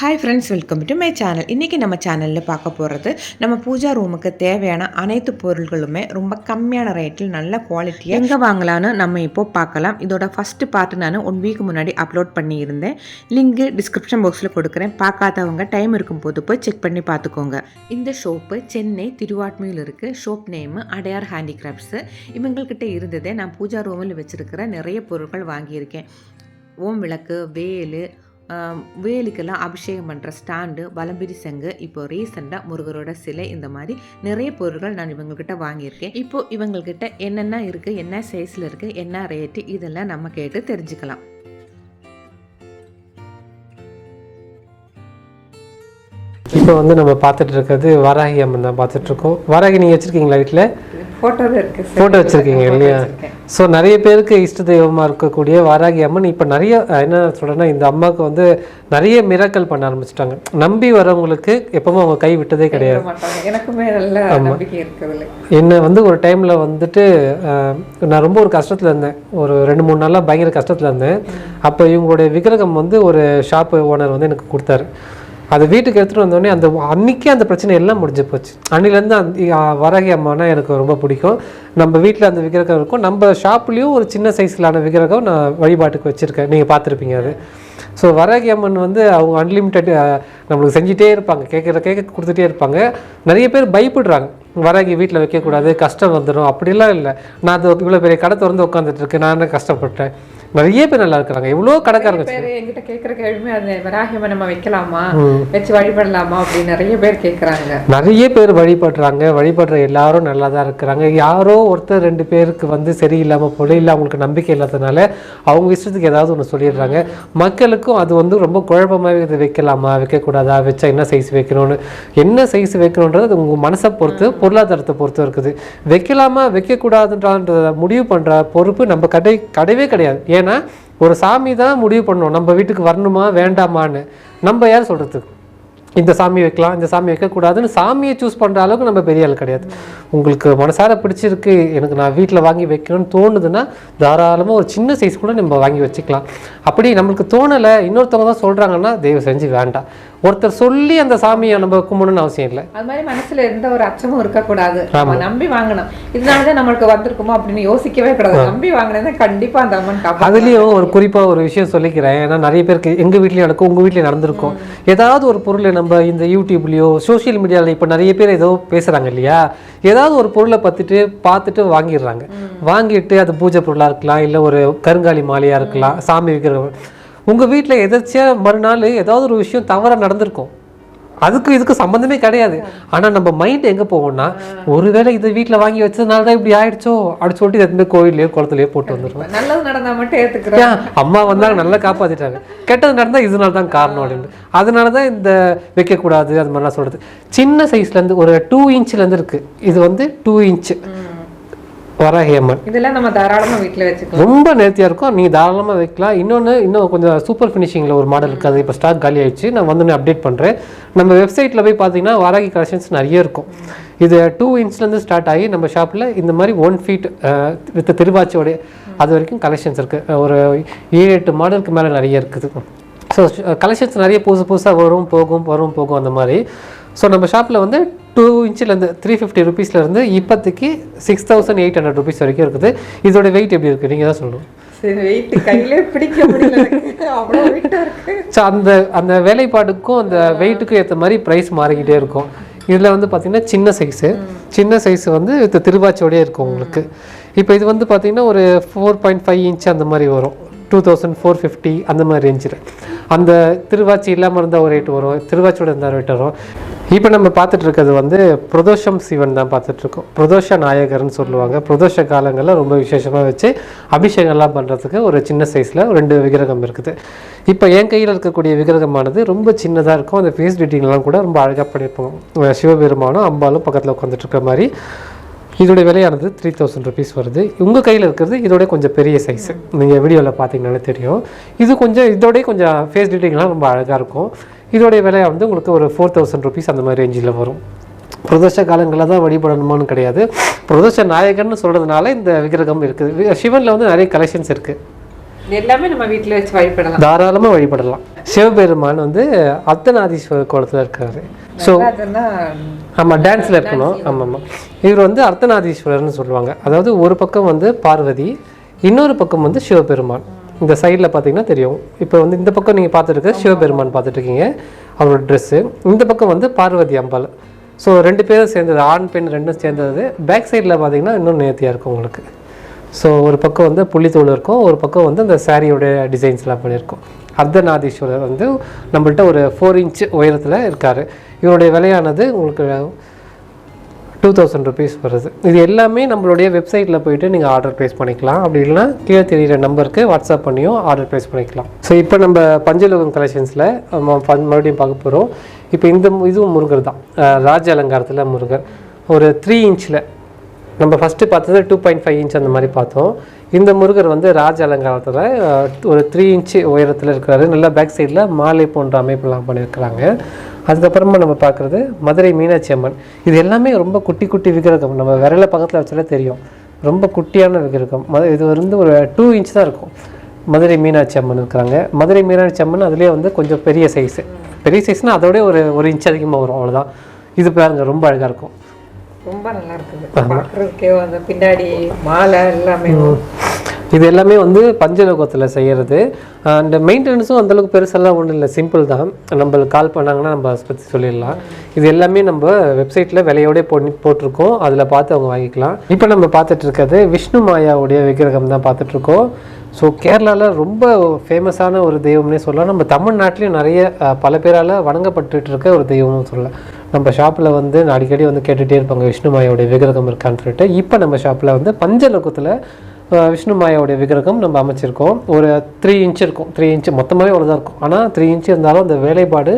Hi friends welcome to my channel இன்றைக்கி நம்ம சேனலில் பார்க்க போகிறது நம்ம பூஜா ரூமுக்கு தேவையான அனைத்து பொருள்களுமே ரொம்ப கம்மியான ரேட்டில் நல்ல குவாலிட்டியாக எங்கே வாங்கலான்னு நம்ம இப்போது பார்க்கலாம். இதோட ஃபஸ்ட்டு பார்ட் நான் ஒன் வீக் முன்னாடி அப்லோட் பண்ணியிருந்தேன். லிங்கு டிஸ்கிரிப்ஷன் பாக்ஸில் கொடுக்குறேன். பார்க்காதவங்க டைம் இருக்கும்போது போய் செக் பண்ணி பார்த்துக்கோங்க. இந்த ஷோப்பு சென்னை திருவாட்மையில் இருக்குது ஷோப் நேமு அடையார் ஹேண்டிகிராஃப்ட்ஸு இவங்கள்கிட்ட இருந்ததே நான் பூஜா ரூமில் வச்சுருக்கிற நிறைய பொருட்கள் வாங்கியிருக்கேன். ஓம் விளக்கு வேலு வேலுக்கெல்லாம் அபிஷேகம் பண்ணுற ஸ்டாண்டு வலம்பிரி சங்கு இப்போ ரீசெண்டாக முருகரோட சிலை இந்த மாதிரி நிறைய பொருட்கள் நான் இவங்கக்கிட்ட வாங்கியிருக்கேன். இப்போ இவங்கக்கிட்ட என்னென்ன இருக்குது என்ன சைஸில் இருக்குது என்ன ரேட்டு இதெல்லாம் நம்ம கேட்டு தெரிஞ்சுக்கலாம். இப்போ வந்து நம்ம பார்த்துட்டு இருக்கிறது வராகி அம்மன் தான் பார்த்துட்டு இருக்கோம். வராகி நீங்கள் வச்சுருக்கீங்களா வீட்டில் ஃபோட்டோ வச்சுருக்கீங்க இல்லையா? ஸோ நிறைய பேருக்கு இஷ்ட தெய்வமாக இருக்கக்கூடிய வராகி அம்மன் இப்போ நிறைய என்ன சொல்கிறேன்னா இந்த அம்மாவுக்கு வந்து நிறைய மிராக்கல் பண்ண ஆரம்பிச்சிட்டாங்க. நம்பி வரவங்களுக்கு எப்பவுமே அவங்க கை விட்டதே கிடையாது. எனக்குமே நல்ல என்னை வந்து ஒரு டைமில் வந்துட்டு நான் ரொம்ப ஒரு கஷ்டத்தில் இருந்தேன். ஒரு ரெண்டு மூணு நாளாக பயங்கர கஷ்டத்தில் இருந்தேன். அப்போ இவங்களுடைய விக்கிரகம் வந்து ஒரு ஷாப்பு ஓனர் வந்து எனக்கு கொடுத்தாரு. அது வீட்டுக்கு எடுத்துகிட்டு வந்தோடனே அந்த அன்னைக்கே அந்த பிரச்சனை எல்லாம் முடிஞ்சு போச்சு. அன்னிலேருந்து அந்த வரகி அம்மானா எனக்கு ரொம்ப பிடிக்கும். நம்ம வீட்டில் அந்த விக்கிரகம் இருக்கும். நம்ம ஷாப்லேயும் ஒரு சின்ன சைஸ்லான விக்கிரகம் நான் வழிபாட்டுக்கு வச்சுருக்கேன். நீங்கள் பார்த்துருப்பீங்க அது. ஸோ வரகி அம்மன் வந்து அவங்க அன்லிமிட்டெட் நம்மளுக்கு செஞ்சிட்டே இருப்பாங்க. கேட்குற கேட்க கொடுத்துட்டே இருப்பாங்க. நிறைய பேர் பயப்படுறாங்க. வராகி வீட்டில் வைக்கக்கூடாது கஷ்டம் வந்துடும் அப்படிலாம் இல்லை. நான் அது இவ்வளோ பெரிய கடை திறந்து உட்காந்துட்டு இருக்கேன். நான் கஷ்டப்பட்டேன்? நிறைய பேர் நல்லா இருக்கிறாங்க. எவ்வளோ கடைக்காரங்க பேர் என்கிட்ட கேட்குற கேள்வியுமே அது வராகியமை நம்ம வைக்கலாமா? வச்சு வழிபடலாமா அப்படின்னு நிறைய பேர் கேட்குறாங்க. நிறைய பேர் வழிபடுறாங்க. வழிபடுற எல்லாரும் நல்லா தான் இருக்கிறாங்க. யாரோ ஒருத்தர் ரெண்டு பேருக்கு வந்து சரியில்லாமல் போல இல்லை அவங்களுக்கு நம்பிக்கை இல்லாதனால அவங்க இஷ்டத்துக்கு ஏதாவது ஒன்று சொல்லிடுறாங்க. மக்களுக்கும் அது வந்து ரொம்ப குழப்பமாகவே இது வைக்கலாமா? வைக்கக்கூடாதா? வச்சா என்ன சைஸ் வைக்கணும்னு? என்ன சைஸ் வைக்கணுன்றது உங்கள் மனசை பொறுத்து பொருளாதாரத்தை பொறுத்து இருக்குது. வைக்கலாமா? வைக்கக்கூடாதுன்றத முடிவு பண்ணுற பொறுப்பு நம்ம கடை கிடையவே கிடையாது. ஏன்னா ஒரு சாமி தான் முடிவு பண்ணணும் நம்ம வீட்டுக்கு வரணுமா வேண்டாமான்னு. நம்ம யார் சொல்கிறதுக்கு இந்த சாமி வைக்கலாம் இந்த சாமி வைக்கக்கூடாதுன்னு சாமியை சூஸ் பண்ணுற அளவுக்கு நம்ம பெரிய ஆள் கிடையாது. உங்களுக்கு மனசார பிடிச்சிருக்கு எனக்கு நான் வீட்டில் வாங்கி வைக்கணும்னு தோணுதுன்னா தாராளமாக ஒரு சின்ன சைஸ் கூட நம்ம வாங்கி வச்சுக்கலாம். அப்படி நம்மளுக்கு தோணலை இன்னொருத்தவங்க தான் சொல்கிறாங்கன்னா தயவு செஞ்சு வேண்டாம். ஒருத்தர் சொல்லி அந்த சாமியை நம்ம கும்பிடணும்னு அவசியம் இல்லை. அது மாதிரி மனசுல எந்த ஒரு அச்சமும் இருக்கக்கூடாது. நம்ம நம்பி வாங்கணும். இதனாலதான் நம்மளுக்கு வந்திருக்குமோ அப்படின்னு யோசிக்கவே கூடாது. நம்பி வாங்கினதா கண்டிப்பா அந்த அம்மன் காப்பாத்து அதுலேயும் ஒரு குறிப்பாக ஒரு விஷயம் சொல்லிக்கிறேன். ஏன்னா நிறைய பேருக்கு எங்கள் வீட்லேயும் நடக்கும் உங்கள் வீட்லேயும் நடந்திருக்கும். ஏதாவது ஒரு பொருளை நம்ம இந்த யூடியூப்லேயோ சோஷியல் மீடியாவில் இப்போ நிறைய பேர் ஏதோ பேசுகிறாங்க இல்லையா? ஏதாவது ஒரு பொருளை பார்த்துட்டு பார்த்துட்டு வாங்கிடுறாங்க. வாங்கிட்டு அது பூஜை பொருளாக இருக்கலாம் இல்லை ஒரு கருங்காலி மாலையாக இருக்கலாம் சாமி விக்கிரகம் உங்கள் வீட்டில் எதாச்சியாக மறுநாள் ஏதாவது ஒரு விஷயம் தவறாக நடந்திருக்கும். அதுக்கு இதுக்கு சம்மந்தமே கிடையாது. ஆனால் நம்ம மைண்ட் எங்கே போவோம்னா ஒருவேளை இதை வீட்டில் வாங்கி வச்சதுனால தான் இப்படி ஆயிடுச்சோ அப்படி சொல்லிட்டு எதுவுமே கோயிலையோ குளத்துலையோ போட்டு வந்துடுவோம் நல்லது நடந்தா மட்டும் ஏத்துக்கிறோம் ஏன்? அம்மா வந்தாங்க நல்லா காப்பாத்திட்டாங்க கெட்டது நடந்தா இதனால தான் காரணம் அப்படின்னு. அதனால தான் இந்த வைக்கக்கூடாது அது மாதிரிலாம் சொல்றது. சின்ன சைஸ்லேருந்து ஒரு டூ இன்ச்லேருந்து இருக்கு. இது வந்து டூ இன்ச் வராகி அம்மன் இதெல்லாம் நம்ம தாராளமா வீட்டுல வச்சுக்கலாம். ரொம்ப நேர்த்தியாக இருக்கும். நீங்கள் தாராளமாக வைக்கலாம். இன்னொன்று இன்னும் கொஞ்சம் சூப்பர் ஃபினிஷிங்கில் ஒரு மாடல் இருக்குது அது இப்போ ஸ்டாக் காலி ஆயிடுச்சு. நான் வந்து அப்டேட் பண்ணுறேன் நம்ம வெப்சைட்டில் போய் பார்த்தீங்கன்னா வாராகி கலெக்ஷன்ஸ் நிறைய இருக்கும். இது டூ இன்ச்லேருந்து ஸ்டார்ட் ஆகி நம்ம ஷாப்பில் இந்த மாதிரி ஒன் ஃபீட் வித் திருவாச்சியோடைய அது வரைக்கும் கலெக்ஷன்ஸ் இருக்குது ஒரு ஏழு எட்டு மாடலுக்கு மேலே நிறைய இருக்குது. ஸோ கலெக்ஷன்ஸ் நிறைய புதுசு புதுசாக வரும் போகும் வரும் போகும் அந்த மாதிரி. ஸோ நம்ம ஷாப்பில் வந்து டூ இன்ச்சிலேருந்து த்ரீ ஃபிஃப்டி ருபீஸ்லேருந்து இப்போதைக்கு six thousand eight hundred rupees வரைக்கும் இருக்குது. இதோட வெயிட் எப்படி இருக்குது நீங்கள் தான் சொல்லணும். ஸோ அந்த அந்த வேலைப்பாடுக்கும் அந்த வெயிட்டுக்கும் ஏற்ற மாதிரி ப்ரைஸ் மாறிக்கிட்டே இருக்கும். இதில் வந்து பார்த்தீங்கன்னா சின்ன சைஸு சின்ன சைஸ் வந்து இது திருவாச்சியோடயே இருக்கும் உங்களுக்கு. இப்போ இது வந்து பார்த்தீங்கன்னா ஒரு ஃபோர் பாயிண்ட் ஃபைவ் இன்ச் அந்த மாதிரி வரும். டூ தௌசண்ட் ஃபோர் ஃபிஃப்டி அந்த மாதிரி ரேஞ்சில் அந்த திருவாச்சி இல்லாமல் இருந்தால் ஒரு ரேட் வரும். திருவாச்சியோட இருந்தால் ரேட் வரும். இப்போ நம்ம பார்த்துட்டு இருக்கிறது வந்து பிரதோஷம் சிவன் தான் பார்த்துட்டு இருக்கோம். பிரதோஷ நாயகர்னு சொல்லுவாங்க. பிரதோஷ காலங்களில் ரொம்ப விசேஷமாக வச்சு அபிஷேகம்லாம் பண்ணுறதுக்கு ஒரு சின்ன சைஸில் ரெண்டு விக்கிரகம் இருக்குது. இப்போ என் கையில் இருக்கக்கூடிய விக்கிரகமானது ரொம்ப சின்னதாக இருக்கும். அந்த ஃபேஸ் டீட்டிங்லாம் கூட ரொம்ப அழகாக பண்ணியிருப்போம். சிவபெருமானும் அம்பாலும் பக்கத்தில் உட்காந்துட்டு இருக்க மாதிரி. இதோடைய விலையானது த்ரீ தௌசண்ட் ருபீஸ் வருது. உங்கள் கையில் இருக்கிறது இதோட கொஞ்சம் பெரிய சைஸு நீங்கள் வீடியோவில் பார்த்தீங்கன்னாலே தெரியும். இது கொஞ்சம் இதோடய கொஞ்சம் ஃபேஸ் டீட்டிங்லாம் ரொம்ப அழகாக இருக்கும். இதோடைய விலை வந்து உங்களுக்கு ஒரு ஃபோர் தௌசண்ட் ருபீஸ் அந்த மாதிரி ரேஞ்சில் வரும். பிரதோஷ காலங்களில் தான் வழிபடணுமான்னு கிடையாது. பிரதோஷ நாயகன்னு சொல்கிறதுனால இந்த விக்கிரகம் இருக்குது. சிவனில் வந்து நிறைய கலெக்ஷன்ஸ் இருக்குது எல்லாமே நம்ம வீட்டில் வச்சு வழிபடலாம். தாராளமாக வழிபடலாம். சிவபெருமான் வந்து அர்த்தநாதீஸ்வரர் கோலத்தில் இருக்காரு. ஸோ ஆமாம் டான்ஸில் இருக்கணும். ஆமாம் ஆமாம். இவர் வந்து அர்த்தநாதீஸ்வரர்னு சொல்லுவாங்க. அதாவது ஒரு பக்கம் வந்து பார்வதி இன்னொரு பக்கம் வந்து சிவபெருமான். இந்த சைடில் பார்த்தீங்கன்னா தெரியும். இப்போ வந்து இந்த பக்கம் நீங்கள் பார்த்துருக்க சிவபெருமான் பார்த்துட்டு இருக்கீங்க அவரோட ட்ரெஸ்ஸு இந்த பக்கம் வந்து பார்வதி அம்பாள். ஸோ ரெண்டு பேரும் சேர்ந்தது ஆண் பெண் ரெண்டும் சேர்ந்தது. பேக் சைடில் பார்த்தீங்கன்னா இன்னும் நேர்த்தியாக இருக்கும் உங்களுக்கு. ஸோ ஒரு பக்கம் வந்து புள்ளித்தோல் இருக்கும் ஒரு பக்கம் வந்து அந்த சாரியோட டிசைன்ஸ்லாம் பண்ணியிருக்கோம் அர்த்தநாதீஸ்வரர் வந்து நம்மள்ட்ட ஒரு ஃபோர் இன்ச் உயரத்தில் இருக்கார். இவருடைய விலையானது உங்களுக்கு டூ தௌசண்ட் ருபீஸ் வருது. இது எல்லாமே நம்மளுடைய வெப்சைட்டில் போயிட்டு நீங்கள் ஆர்டர் ப்ளேஸ் பண்ணிக்கலாம். அப்படி இல்லைனா கீழே தெரியிற நம்பருக்கு வாட்ஸ்அப் பண்ணியும் ஆர்டர் ப்ளேஸ் பண்ணிக்கலாம். ஸோ இப்போ நம்ம பஞ்சலோகம் கலெக்ஷன்ஸில் மறுபடியும் பார்க்க போகிறோம் இப்போ இந்த இதுவும் முருகர் தான். ராஜ அலங்காரத்தில் முருகர். ஒரு த்ரீ இன்ச்சில் நம்ம ஃபஸ்ட்டு பார்த்தது டூ பாயிண்ட் ஃபைவ் இன்ச் அந்த மாதிரி பார்த்தோம். இந்த முருகர் வந்து ராஜ அலங்காரத்தில் ஒரு த்ரீ இன்ச்சு உயரத்தில் இருக்கிறாரு. நல்லா பேக் சைடில் மாலை போன்ற அமைப்புலாம் பண்ணியிருக்கிறாங்க. அதுக்கப்புறமா நம்ம பார்க்குறது மதுரை மீனாட்சி அம்மன். இது எல்லாமே ரொம்ப குட்டி குட்டி விக்கிரகம். நம்ம விரல பக்கத்தில் வச்சாலே தெரியும். ரொம்ப குட்டியான விக்கிரகம். மது இது வந்து ஒரு டூ இன்ச் தான் இருக்கும். மதுரை மீனாட்சி அம்மன் இருக்கிறாங்க. மதுரை மீனாட்சி அம்மன் அதுலேயே வந்து கொஞ்சம் பெரிய சைஸு பெரிய சைஸ்னால் அதோடய ஒரு ஒரு இன்ச் அதிகமாக வரும். அவ்வளோதான் இது பாருங்க ரொம்ப அழகாக இருக்கும். ரொம்ப நல்லா இருக்குது. பார்க்குறதுக்கே அந்த பின்னாடி மாலை எல்லாமே. இது எல்லாமே வந்து பஞ்சலோகத்தில் செய்கிறது அண்ட் மெயின்டெனன்ஸும் அந்தளவுக்கு பெருசெல்லாம் ஒன்றும் இல்லை. சிம்பிள் தான். நம்மளுக்கு கால் பண்ணாங்கன்னா நம்ம அதை பற்றி சொல்லிடலாம். இது எல்லாமே நம்ம வெப்சைட்டில் விலையோடய போட்டு போட்டிருக்கோம். அதில் பார்த்து அவங்க வாங்கிக்கலாம். இப்போ நம்ம பார்த்துட்டு இருக்கிறது விஷ்ணு மாயாவுடைய விக்கிரகம் தான் பார்த்துட்ருக்கோம் ஸோ கேரளாவில் ரொம்ப ஃபேமஸான ஒரு தெய்வம்னே சொல்லலாம். நம்ம தமிழ்நாட்டிலையும் நிறைய பல பேரால் வணங்கப்பட்டுட்டு இருக்க ஒரு தெய்வம்னு சொல்லலாம். நம்ம ஷாப்பில் வந்து அடிக்கடி வந்து கேட்டுகிட்டே இருப்பாங்க. விஷ்ணு மாயாவுடைய விக்கிரகம் இருக்கான்னு சொல்லிட்டு. இப்போ நம்ம ஷாப்பில் வந்து பஞ்சலோகத்தில் விஷ்ணு மாயாவுடைய விக்கிரகம் நம்ம அமைச்சிருக்கோம். ஒரு த்ரீ இன்ச் இருக்கும். த்ரீ இன்ச் மொத்தமாகவே அவ்வளோதான் இருக்கும். ஆனால் த்ரீ இன்ச் இருந்தாலும் அந்த வேலைப்பாடு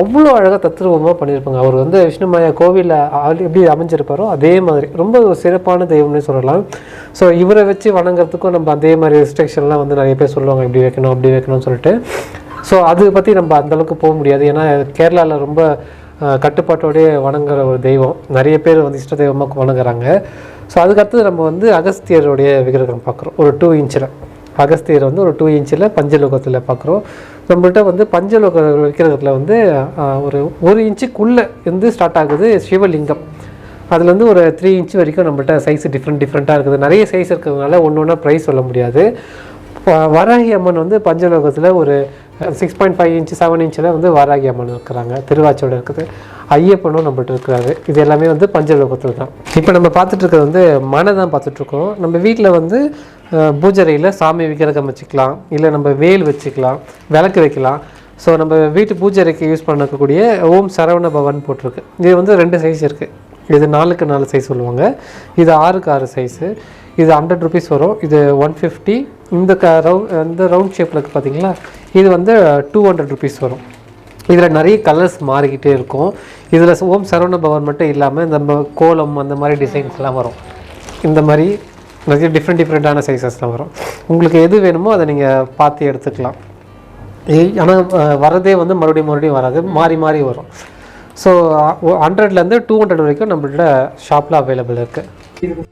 அவ்வளோ அழகாக தத்ரூபமாக பண்ணியிருப்பாங்க. அவர் வந்து விஷ்ணு மாயா கோவிலில் எப்படி அமைஞ்சிருப்பாரோ அதே மாதிரி. ரொம்ப ஒரு சிறப்பான தெய்வம்னே சொல்லலாம். ஸோ இவரை வச்சு வணங்குறதுக்கும் நம்ம அதே மாதிரி ரெஸ்ட்ரிக்ஷன்லாம் வந்து நிறைய பேர் சொல்லுவாங்க. இப்படி வைக்கணும் அப்படி வைக்கணும்னு சொல்லிட்டு. ஸோ அதை பற்றி நம்ம அந்தளவுக்கு போக முடியாது. ஏன்னா கேரளாவில் ரொம்ப கட்டுப்பாட்டோடயே வணங்குற ஒரு தெய்வம். நிறைய பேர் வந்து இஷ்ட தெய்வமாக வணங்குறாங்க. ஸோ அதுக்கடுத்து நம்ம வந்து அகஸ்தியருடைய விக்கிரகம் பார்க்குறோம் ஒரு டூ இன்ச்சில் அகஸ்தியர் வந்து ஒரு டூ இன்ச்சில் பஞ்சலோகத்தில் பார்க்குறோம் நம்மள்ட்ட வந்து பஞ்சலோக விக்கிரகத்தில் வந்து ஒரு ஒரு இன்ச்சுக்குள்ளே இருந்து ஸ்டார்ட் ஆகுது சிவலிங்கம். அதில் வந்து ஒரு த்ரீ இன்ச் வரைக்கும் நம்மள்ட்ட சைஸ் டிஃப்ரெண்ட் டிஃப்ரெண்ட்டாக இருக்குது. நிறைய சைஸ் இருக்கிறதுனால ஒன்று ஒன்றா ப்ரைஸ் சொல்ல முடியாது. வராகி அம்மன் வந்து பஞ்சலோகத்தில் ஒரு six point five inch seven இன்ச்சில் வந்து வாராகி அம்மன் இருக்கிறாங்க. திருவாச்சோடு இருக்குது. ஐயப்பனும் நம்மள்ட்ட இருக்கிறாரு. இது எல்லாமே வந்து பஞ்சலோகத்தில் தான். இப்போ நம்ம பார்த்துட்டு இருக்கிறது வந்து மனை தான் பார்த்துட்ருக்கோம் நம்ம வீட்டில் வந்து பூஜரையில் சாமி விக்கிரகம் வச்சுக்கலாம். இல்லை நம்ம வேல் வச்சுக்கலாம். விளக்கு வைக்கலாம். ஸோ நம்ம வீட்டு பூஜரைக்கு யூஸ் பண்ணக்கூடிய ஓம் சரவண பவன் போட்டிருக்கு. இது வந்து ரெண்டு சைஸ் இருக்குது இது நாலுக்கு நாலு சைஸ் சொல்லுவாங்க. இது ஆறுக்கு ஆறு சைஸு இது ஹண்ட்ரட் ருபீஸ் வரும். இது ஒன் ஃபிஃப்டி இந்த க ரவுண்ட் இந்த ரவுண்ட் ஷேப்பில் இருக்குது பார்த்தீங்களா இது வந்து டூ ஹண்ட்ரட் ருபீஸ் வரும். இதில் நிறைய கலர்ஸ் மாறிக்கிட்டே இருக்கும். இதில் ஓம் சரவண பவன் மட்டும் இல்லாமல் இந்த கோலம் அந்த மாதிரி டிசைன்ஸ்லாம் வரும். இந்த மாதிரி நிறைய டிஃப்ரெண்ட் டிஃப்ரெண்ட்டான சைஸஸ்லாம் வரும். உங்களுக்கு எது வேணுமோ அதை நீங்கள் பார்த்து எடுத்துக்கலாம். ஆனால் வரதே வந்து மறுபடியும் மறுபடியும் வராது. மாறி மாறி வரும். ஸோ ஹண்ட்ரட்லேருந்து டூ ஹண்ட்ரட் வரைக்கும் நம்மள்ட்ட ஷாப்பில் அவைலபிள் இருக்குது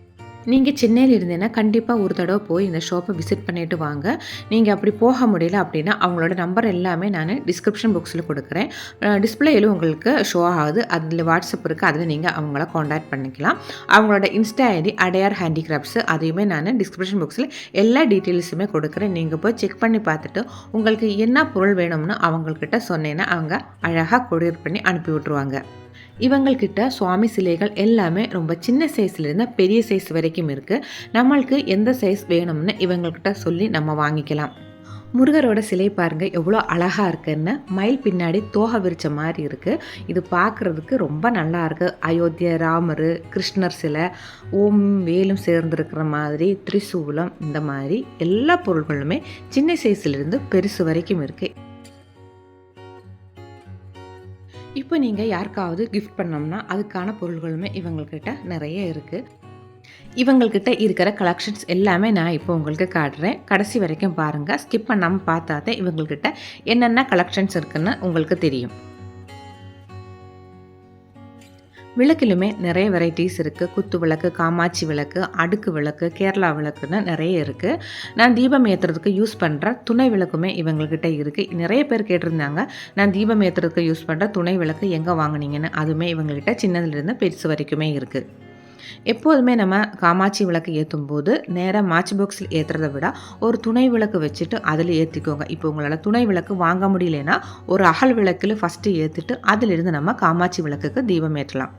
நீங்கள் சென்னையில் இருந்தீங்கன்னா கண்டிப்பாக ஒரு தடவை போய் இந்த ஷாப்பை விசிட் பண்ணிட்டு வாங்க. நீங்கள் அப்படி போக முடியல அப்படின்னா அவங்களோட நம்பர் எல்லாமே நான் டிஸ்கிரிப்ஷன் பாக்ஸில் கொடுக்குறேன். டிஸ்பிளேயிலும் உங்களுக்கு ஷோ ஆகுது. அதில் வாட்ஸ்அப் இருக்குது அதில் நீங்கள் அவங்கள காண்டாக்ட் பண்ணிக்கலாம். அவங்களோட இன்ஸ்டா ஐடி அடையார் ஹேண்டிகிராஃப்ட்ஸு அதையுமே நான் டிஸ்கிரிப்ஷன் பாக்ஸில் எல்லா டீட்டெயில்ஸுமே கொடுக்குறேன். நீங்கள் போய் செக் பண்ணி பார்த்துட்டு உங்களுக்கு என்ன பொருள் வேணும்னு அவங்கக்கிட்ட சொன்னேன்னா அவங்க அழகாக கொரியர் பண்ணி அனுப்பி விட்ருவாங்க இவங்கள்கிட்ட சுவாமி சிலைகள் எல்லாமே ரொம்ப சின்ன சைஸ்லேருந்து பெரிய சைஸ் வரைக்கும் இருக்குது நம்மளுக்கு எந்த சைஸ் வேணும்னு இவங்கள்கிட்ட சொல்லி நம்ம வாங்கிக்கலாம். முருகரோட சிலை பாருங்கள் எவ்வளோ அழகாக இருக்குன்னு. மயில் பின்னாடி தோகை விரிச்ச மாதிரி இருக்குது இது பார்க்குறதுக்கு ரொம்ப நல்லா இருக்குது அயோத்தியா ராமர் கிருஷ்ணர் சிலை ஓம் வேலும் சேர்ந்துருக்கிற மாதிரி திரிசூலம் இந்த மாதிரி எல்லா பொருள்களுமே சின்ன சைஸ்லேருந்து பெருசு வரைக்கும் இருக்குது இப்போ நீங்கள் யாருக்காவது கிஃப்ட் பண்ணோம்னா அதுக்கான பொருள்களுமே இவங்கக்கிட்ட நிறைய இருக்குது இவங்கக்கிட்ட இருக்கிற கலெக்ஷன்ஸ் எல்லாமே நான் இப்போ உங்களுக்கு காட்டுறேன். கடைசி வரைக்கும் பாருங்கள் ஸ்கிப் பண்ணாமல் பார்த்தா தான் இவங்கக்கிட்ட என்னென்ன கலெக்ஷன்ஸ் இருக்குன்னு உங்களுக்கு தெரியும். விளக்கிலுமே நிறைய வெரைட்டிஸ் இருக்குது குத்து விளக்கு காமாட்சி விளக்கு அடுக்கு விளக்கு கேரளா விளக்குன்னு நிறைய இருக்குது நான் தீபம் ஏற்றுறதுக்கு யூஸ் பண்ணுற துணை விளக்குமே இவங்கக்கிட்ட இருக்குது நிறைய பேர் கேட்டிருந்தாங்க நான் தீபம் ஏற்றுறதுக்கு யூஸ் பண்ணுற துணை விளக்கு எங்கே வாங்குனீங்கன்னு? அதுவுமே இவங்கக்கிட்ட சின்னதுலேருந்து பெருசு வரைக்குமே இருக்குது எப்போதுமே நம்ம காமாட்சி விளக்கு ஏற்றும் போது நேராக மாட்ச் பாக்ஸில் ஏற்றுறத விட ஒரு துணை விளக்கு வச்சுட்டு அதில் ஏற்றிக்கோங்க இப்போ உங்களால் துணை விளக்கு வாங்க முடியலன்னா ஒரு அகல் விளக்கில் ஃபஸ்ட்டு ஏற்றிட்டு அதிலிருந்து நம்ம காமாட்சி விளக்குக்கு தீபம் ஏற்றலாம்.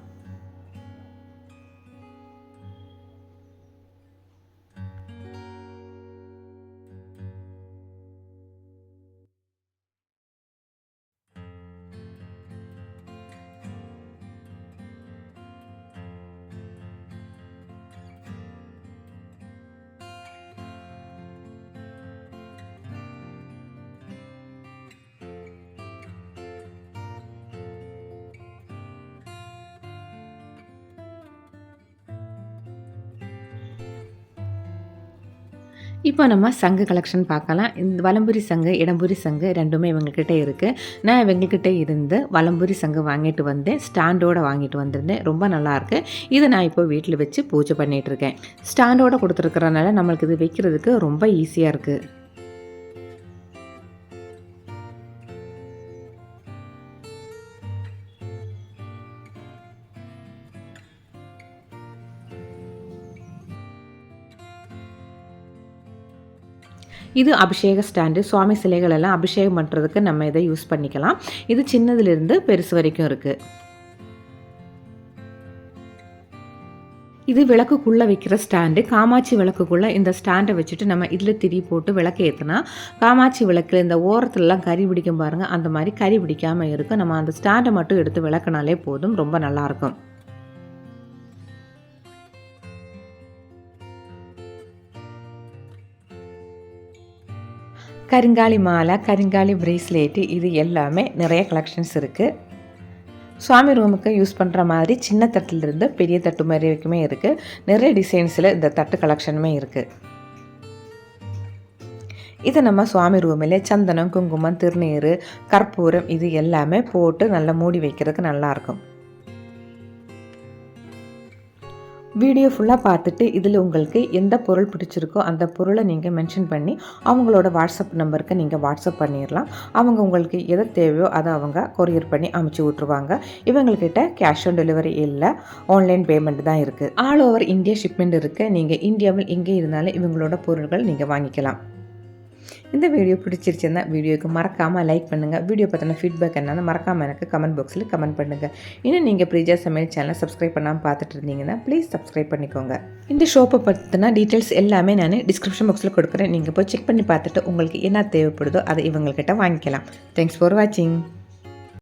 இப்போ நம்ம சங்கு கலெக்ஷன் பார்க்கலாம். இந்த வலம்புரி சங்கு இடம்புரி சங்கு ரெண்டுமே இவங்கக்கிட்ட இருக்குது நான் இவங்கக்கிட்ட இருந்து வலம்புரி சங்கு வாங்கிட்டு வந்தேன். ஸ்டாண்டோடு வாங்கிட்டு வந்திருந்தேன். ரொம்ப நல்லாயிருக்கு. இதை நான் இப்போ வீட்டில் வச்சு பூஜை பண்ணிகிட்ருக்கேன் ஸ்டாண்டோடு கொடுத்துருக்கறனால நம்மளுக்கு இது வைக்கிறதுக்கு ரொம்ப ஈஸியாக இருக்குது இது அபிஷேக ஸ்டாண்டு. சுவாமி சிலைகள் எல்லாம் அபிஷேகம் பண்ணுறதுக்கு நம்ம இதை யூஸ் பண்ணிக்கலாம். இது சின்னதுலேருந்து பெருசு வரைக்கும் இருக்குது இது விளக்குக்குள்ளே வைக்கிற ஸ்டாண்டு. காமாட்சி விளக்குக்குள்ளே இந்த ஸ்டாண்டை வச்சுட்டு நம்ம இதில் திரி போட்டு விளக்கு ஏற்றுனா காமாட்சி விளக்கில் இந்த ஓரத்துலலாம் கறி பிடிக்கும் பாருங்கள் அந்த மாதிரி கறி பிடிக்காமல் இருக்கும் நம்ம அந்த ஸ்டாண்டை மட்டும் எடுத்து விளக்குனாலே போதும். ரொம்ப நல்லாயிருக்கும் கருங்காலி மாலை கருங்காலி ப்ரேஸ்லெட்டு இது எல்லாமே நிறைய கலெக்ஷன்ஸ் இருக்குது சுவாமி ரூமுக்கு யூஸ் பண்ணுற மாதிரி சின்ன தட்டிலிருந்து பெரிய தட்டு மாதிரி வரைக்குமே இருக்குது நிறைய டிசைன்ஸில் இந்த தட்டு கலெக்ஷனுமே இருக்குது இதை நம்ம சுவாமி ரூமில் சந்தனம் குங்குமம் திருநீர் கற்பூரம் இது எல்லாமே போட்டு நல்லா மூடி வைக்கிறதுக்கு நல்லாயிருக்கும் வீடியோ ஃபுல்லாக பார்த்துட்டு இதில் உங்களுக்கு எந்த பொருள் பிடிச்சிருக்கோ அந்த பொருளை நீங்கள் மென்ஷன் பண்ணி அவங்களோட வாட்ஸ்அப் நம்பருக்கு நீங்கள் வாட்ஸ்அப் பண்ணிடலாம் அவங்க உங்களுக்கு எது தேவையோ அதை அவங்க கொரியர் பண்ணி அமுச்சு விட்ருவாங்க இவங்கக்கிட்ட கேஷ் ஆன் டெலிவரி இல்லை ஆன்லைன் பேமெண்ட் தான் இருக்குது ஆல் ஓவர் இந்தியா ஷிப்மெண்ட் இருக்குது நீங்கள் இந்தியாவில் எங்கே இருந்தாலும் இவங்களோட பொருட்கள் நீங்கள் வாங்கிக்கலாம். இந்த வீடியோ பிடிச்சிருச்சுன்னா வீடியோக்கு மறக்காமல் லைக் பண்ணுங்கள் வீடியோ பற்றின ஃபீட்பேக் என்னன்னு மறக்காமல் எனக்கு கமெண்ட் பாக்ஸில் கமெண்ட் பண்ணுங்கள் இன்னும் நீங்கள் பிரிஜா சமையல் சேனலை சப்ஸ்கிரைப் பண்ணாமல் பார்த்துட்டு இருந்தீங்கன்னா ப்ளீஸ் சப்ஸ்கிரைப் பண்ணிக்கோங்க. இந்த ஷோப்பை பற்றின டீட்டெயில்ஸ் எல்லாமே நான் டிஸ்கிரிப்ஷன் பாக்ஸில் கொடுக்குறேன். நீங்கள் போய் செக் பண்ணி பார்த்துட்டு உங்களுக்கு என்ன தேவைப்படுதோ அதை இவங்கக்கிட்ட வாங்கிக்கலாம். தேங்க்ஸ் ஃபார் வாட்சிங்